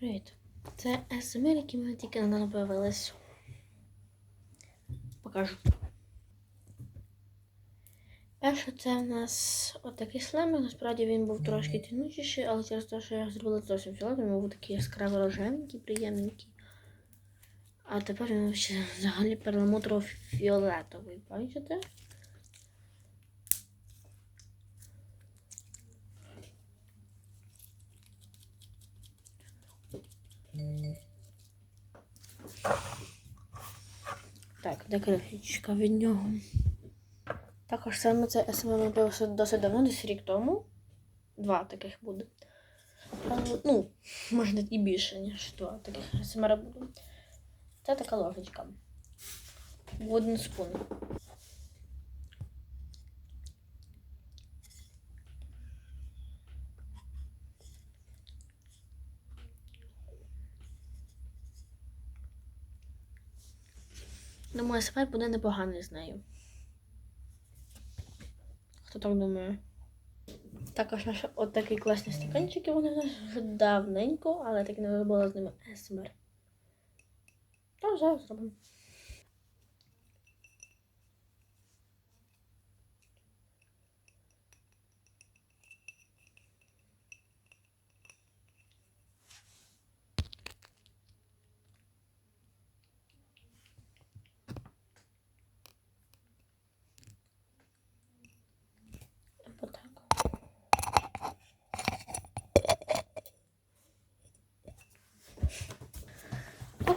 Привіт. Це СМР, які мене тільки недавно появились. Покажу. Перше, це в нас отакий слайм. Насправді він був трошки тянучіший, але через те, що я зробила зовсім фіолетовий, він був такий яскраво рожевенький, приємненький. А тепер він взагалі перламутрово фіолетовий. Бачите? Так, де кришечка від нього. Також саме це СММ досить, досить давно, десь рік тому. Два таких буде. Ну, може і більше, ніж два таких СМР буде. Це така ложечка. Wooden spoon. Думаю, СМР буде непоганий з нею. Хто так думає? Також наші от такі класні стаканчики, вони нас вже давненько, але так і не робила з ними СМР. Та зараз зробимо.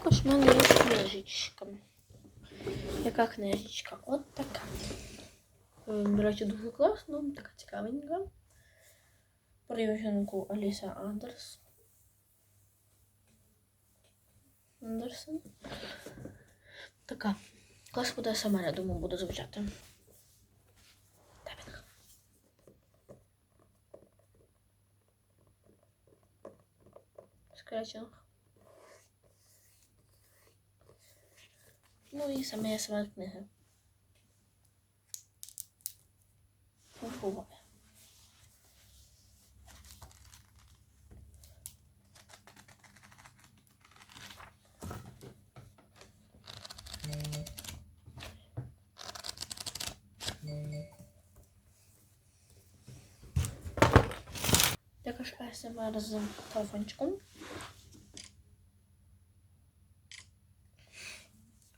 Також в мене є книжечка. Яка книжечка? От така. Е, До речі, дуже класно, така цікавенька. Про Євгенку Аліса Андерс. Андерсон. Така. Клас буде сама, я думаю, буду звучати. Тапінг. Ну і саме сама книга. Буває. Також АСМР з телефончиком.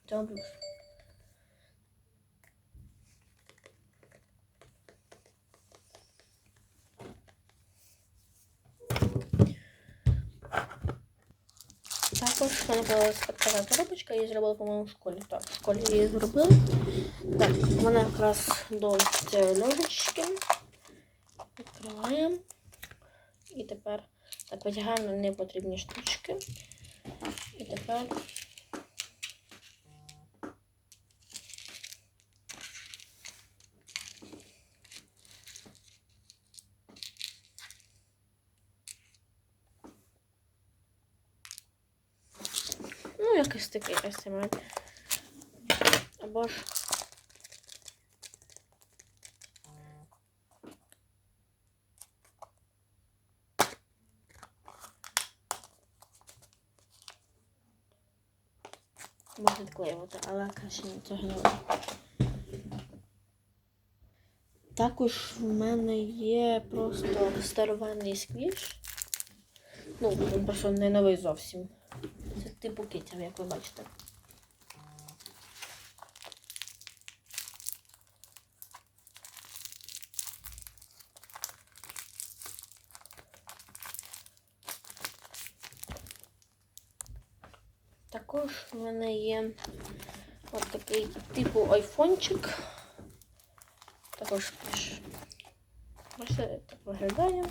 Плюс. Також в мене була така коробочка, я її зробила, по-моєму, в школі. Так, в школі я її зробила. Так, вона якраз до цієї ложечки. Відкриваємо. І тепер так витягаємо непотрібні штучки. І тепер Якось такий естимат. Або ж. Можна відклеювати, але краще не робити. Також в мене є просто старовинний сквіш. Ну, він просто не новий зовсім. Типу китям, як ви бачите. Також в мене є от такий типу айфончик. Також. Бачите, так виглядає.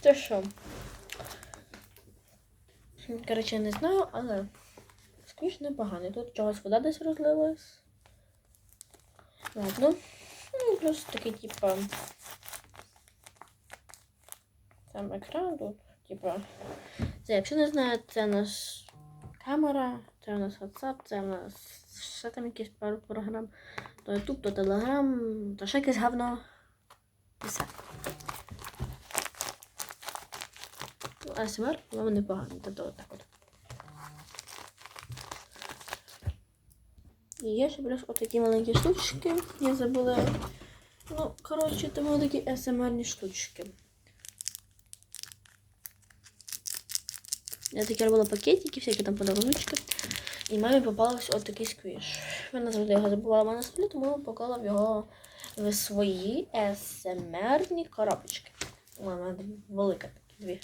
Те що? Коротше, не знаю, але сквіш непоганий. Тут чогось вода десь розлилась. Ладно. Ну, плюс такий, типа. Там екран тут, типа. Це, якщо не знаю, це у нас камера, це у нас WhatsApp, це у нас ще там якісь пару програм. То YouTube, то Telegram, то ще якесь говно. І все. АСМР, воно непогано. Тобто отак от. І є ще плюс отакі маленькі штучки. Я забула. Ну, коротше, тому такі АСМРні штучки. Я такі робила пакетики, всякі там подарунки. І мамі попалась от такий сквіш. Вона завжди його забувала на столі, тому поклала в його в свої СМРні коробочки. У мене велика такі дві.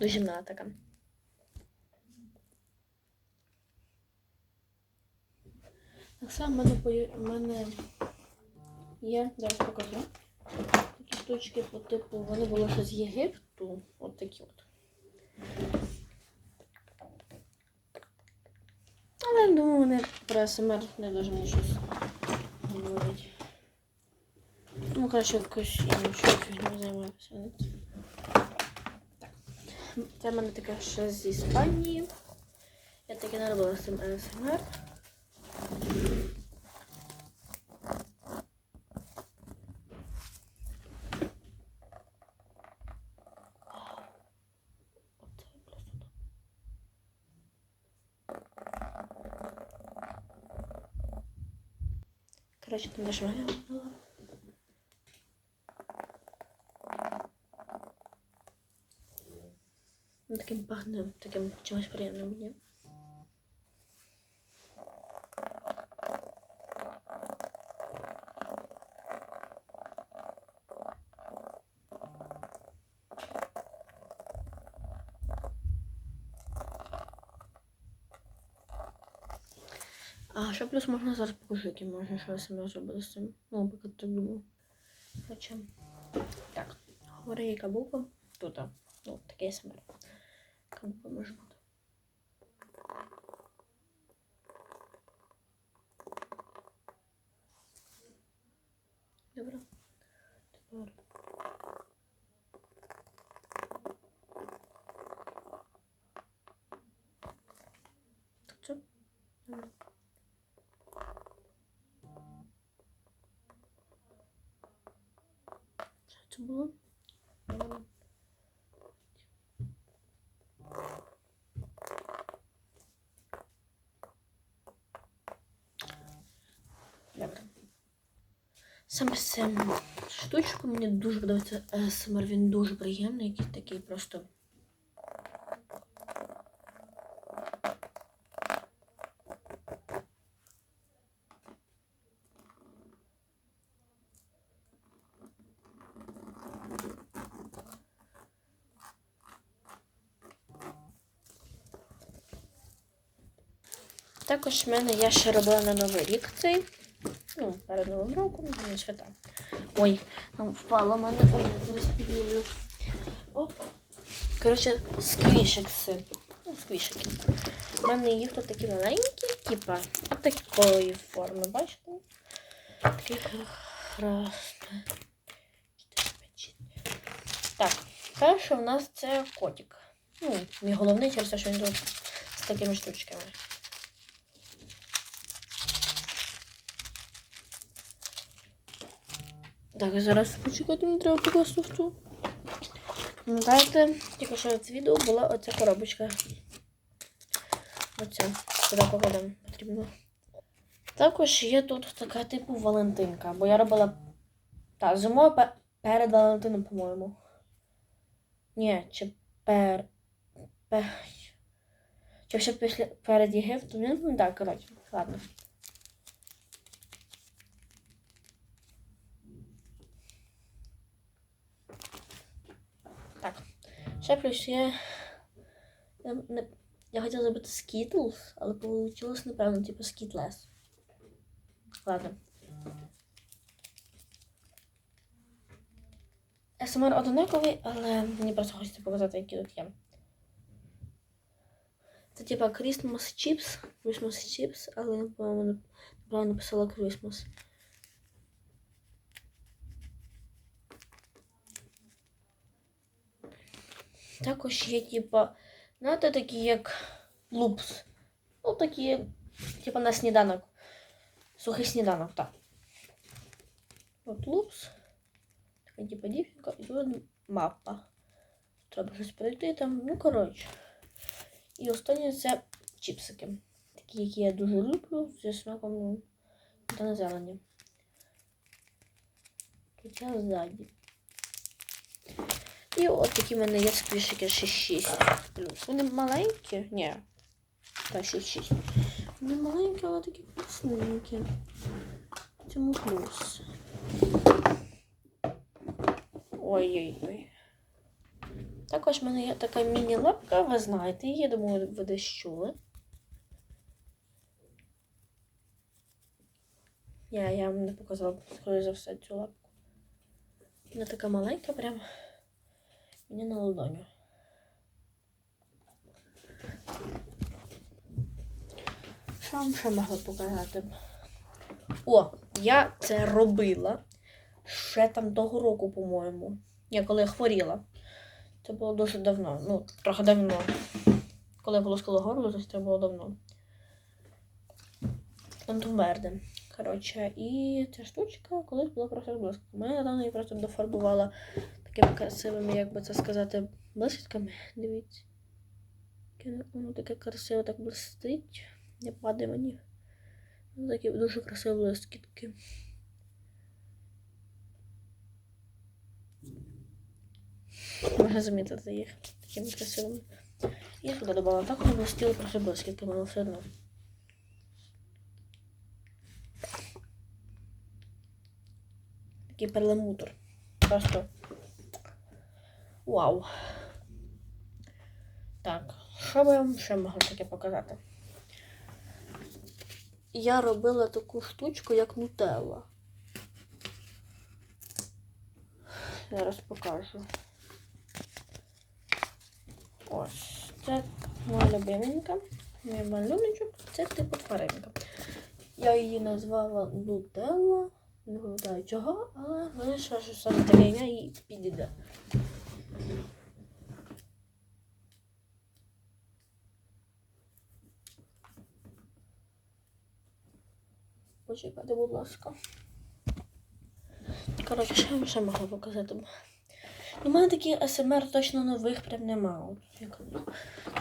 Мила така. Так само в мене, в мене є, зараз покажу. Такі штучки по типу, вони були ще з Єгипту. От такі от. Але думаю, вони про СМР не дуже мені щось говорять. Ну, краще якось іншою фігню займаюся. Це. В мене таке ще з Іспанії. Я таке не робила з цим АСМР. Просто. Коротше, там даже була. Ну, таким пахне, таким чимось приємним мені. А ще плюс можна зараз покажу, які можна що я сама зробити з цим. Ну, поки так думаю. Хоча. Так, говори, яка буква. Тут. Ну, таке саме. Яка буква може бути. Добре. Тепер. Так, це. Добре. Що це було? М. Добре. Саме цим штучком мені дуже подобається СМР, він дуже приємний, який такий просто. Також в мене я ще робила на Новий рік цей. Ну, перед Новим роком, на свята. Ой, там впала в мене. Я. Оп. Коротше, сквішекси. Ну, сквішики. У мене їх тут такі маленькі, типа, такої форми, бачите? Такі красні. Так, перше у нас це котик. Ну, мій головний через те, що він тут з такими штучками. Так, зараз почекати, мені треба покласти ту. Знаєте, тільки що з відео була оця коробочка. Оця. Сюди покладемо потрібно. Також є тут така типу Валентинка, бо я робила. Так, зимою пе- перед Валентином, по-моєму. Ні, чи пер. пер... Чи ще після перед Єгиптом? Не пам'ятаю, коротше. Ладно. Так. Ще плюс є. Я, не... я хотіла зробити Skittles, але вийшло напевно, типу Skittles. Ладно. СМР одинаковий, але мені просто хочеться показати, які тут є. Це типа Christmas Chips, Christmas Chips, але по-моєму неправильно написала Christmas. Також є, типа, знаєте, такі як лупс. Ну, такі, типа на сніданок. Сухий сніданок, так. От лупс. Така типа дівчинка, і тут мапа. Треба щось пройти там. Ну, коротше. І останнє це чіпсики. Такі, які я дуже люблю, зі смаком ну, та на зелені. Тут я ззаді. І от такі в мене є спішики 6-6 плюс. Вони маленькі? Ні. Та 6-6. Вони маленькі, але такі вкусненькі. Цьому плюс. Ой-ой-ой. Також в мене є така міні-лапка, ви знаєте її, думаю, ви десь чули. Я, я вам не показала, скоріше за все, цю лапку. Вона така маленька, прям мені на ладоню. Що вам ще могла показати? О, я це робила ще там того року, по-моєму. Я коли я хворіла. Це було дуже давно. Ну, трохи давно. Коли було сколо горло, то це було давно. Антумерде. Коротше, і ця штучка колись була просто блискавка. Ми недавно її просто дофарбувала такими красивими, як би це сказати, блискітками. Дивіться. Воно таке красиве так блистить. Не падає мені. Ну, Такі дуже красиві блискітки. Можна замітити їх такими красивими. Я туди додала так, вони блистіли просто блискітками, але все одно. Такий перламутр. Просто вау. Так, що би я вам ще могла таке показати? Я робила таку штучку, як нутелла. Зараз покажу. Ось. Це моя любименька. Мій малюночок. Це типу тваринка. Я її назвала Нутелла. Не пам'ятаю чого, але вирішила, що саме таке їй підійде. Почекайте, будь ласка. Коротше, що я вам ще могла показати? У мене таких СМР точно нових прям нема.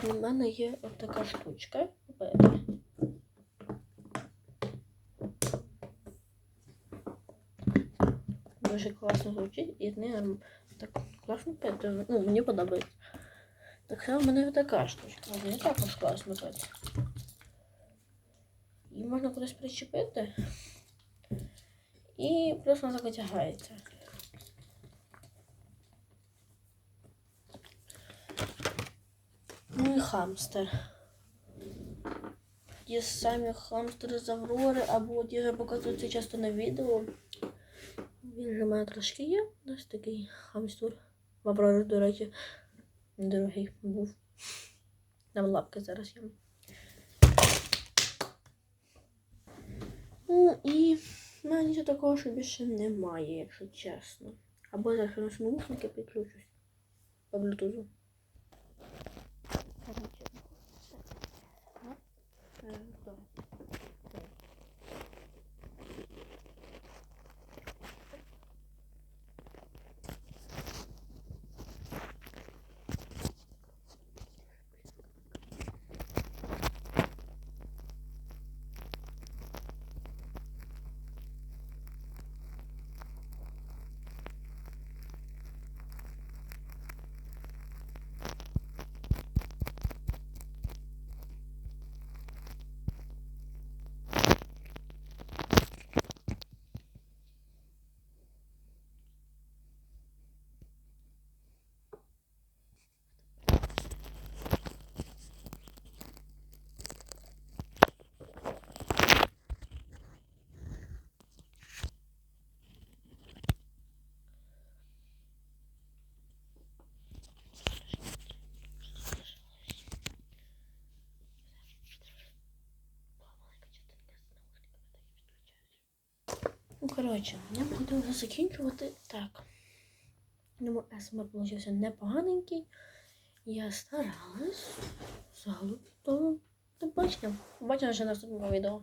У мене є от штучка. Дуже класно звучить і не так класно пити. Ну, мені подобається. Так само в мене така штучка. Мені також класно пити. Її можна кудись причепити. І просто вона так витягається. Ну і хамстер. Ті самі хамстери з Аврори, або ті вже показуються часто на відео. Він вже в мене трошки є. Ось такий хамстер. В Аврорі, до речі, дорогий був. Там лапки зараз є. Ну і в мене нічого такого, що більше немає, якщо чесно. Або зараз на наушники підключусь по блютузу. Ну, коротше, я буду закінчувати. Так. Думаю, СМР получився непоганенький. Я старалась. Загалом. То побачимо. Побачимо вже в наступному відео.